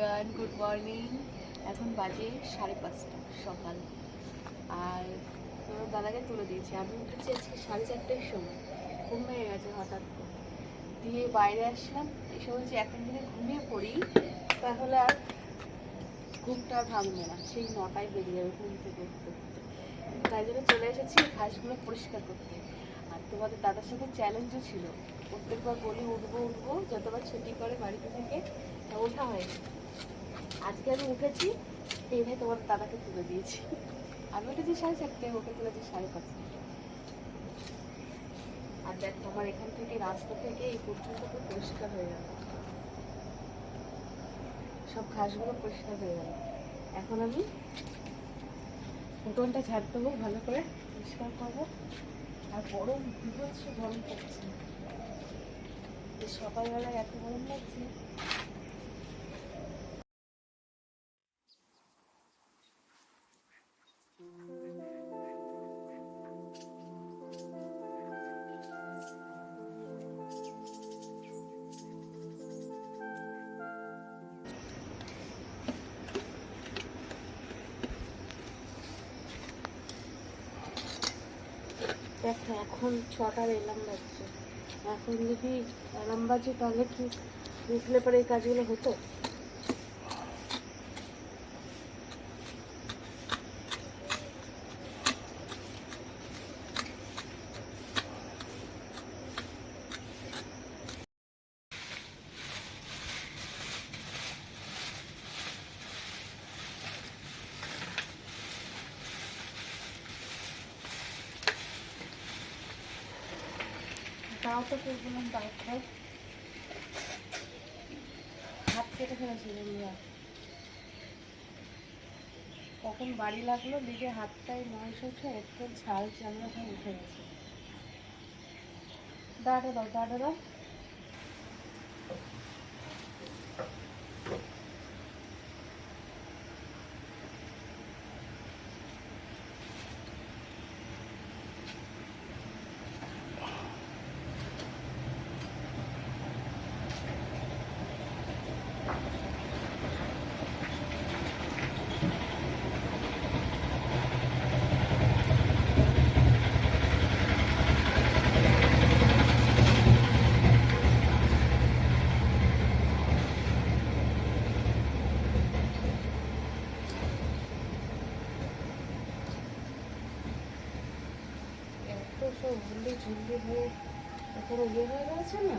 Everyone good morning এখন বাজে সাড়ে পাঁচটা সকাল। আর তোমার দাদাকে তুলে দিয়েছি। আমি উঠেছি আজকে সাড়ে চারটের সময়। ঘুম হয়ে গেছে হঠাৎ করে। দিয়ে বাইরে আসলাম। এসে বলছি, এখন যদি ঘুমিয়ে পড়ি, তাহলে আর ঘুমটা ভাঙবে না। সেই নটায় বেরিয়ে যাবে ঘুম থেকে উঠতে। তাই জন্য চলে এসেছি ঘাসগুলো পরিষ্কার করতে। আর তোমাদের দাদার সাথে চ্যালেঞ্জও ছিল। প্রত্যেকবার বলি, উঠবো উঠবো। যতবার ছুটি করে বাড়িতে থেকে, ওঠা হয়নি। আজকে আমি উঠেছি এনে তোমার দাদাকে তুলে দিয়েছি। আমি উঠেছি সাড়ে চারটে, ওকে তুলেছি সাড়ে পাঁচটা। আর দেখ আমার এখান থেকে রাস্তা থেকে এই পর্যন্ত পুরো পরিষ্কার হয়ে গেল। সব ঘাসগুলো পরিষ্কার হয়ে গেল। এখন আমি উঠোনটা ঝাড় দেবো, ভালো করে পরিষ্কার করব। আর গরম বিভৎস গরম পড়ছে। সকালবেলায় এত গরম লাগছে। দেখো, এখন ছটার এলাম বাজছে। এখন যদি এলাম বাজে তাহলে কি উঠলে পরে এই কাজগুলো হতো? তাও তো তাও খাও হাত কেটে ফেলেছি বন্ধুরা। কখন বাড়ি লাগল দিকে হাতটায় মাংস উঠে একটু ঝাল চামড়া উঠে গেছে। দাঁড়া দাও দাঁড়া দাও এত সব ঝুলি ঝুলি হয়ে এখনও ইয়ে হয়ে গেছে না?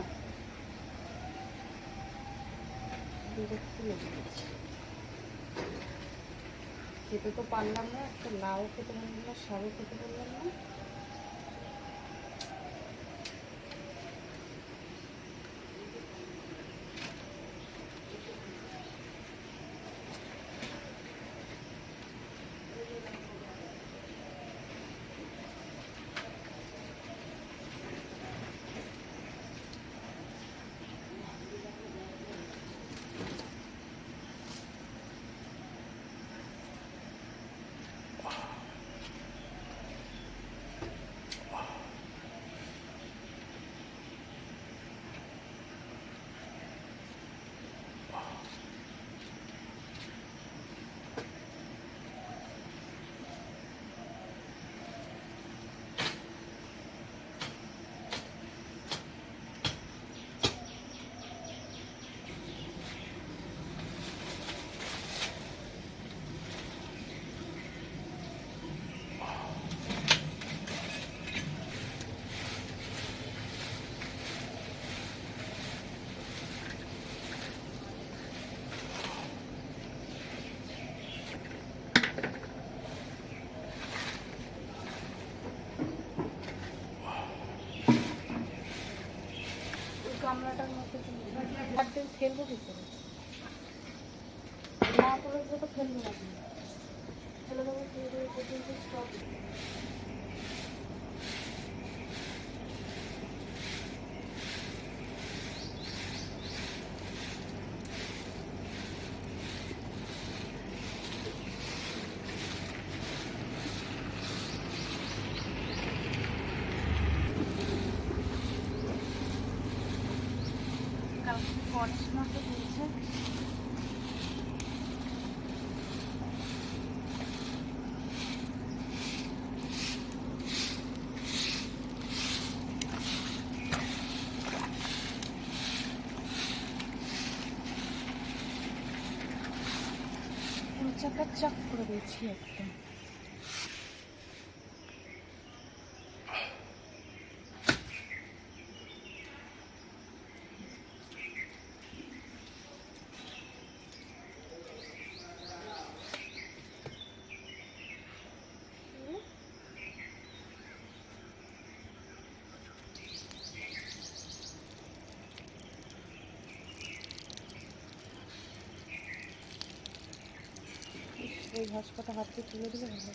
খেতে তো পারলাম না, একটা লাউ খেতে পারলাম না, শাকও খেতে পারলাম না। ওই গামলাটার মধ্যে আর দিন ফেলব কি করে না করে তো ফেলব না। ফেলে দেবো কাচ্চা কাচ্চা করে দিয়েছি একদম। এই ঘাস কটা হাত দিয়ে তুলে দেবে? ভালো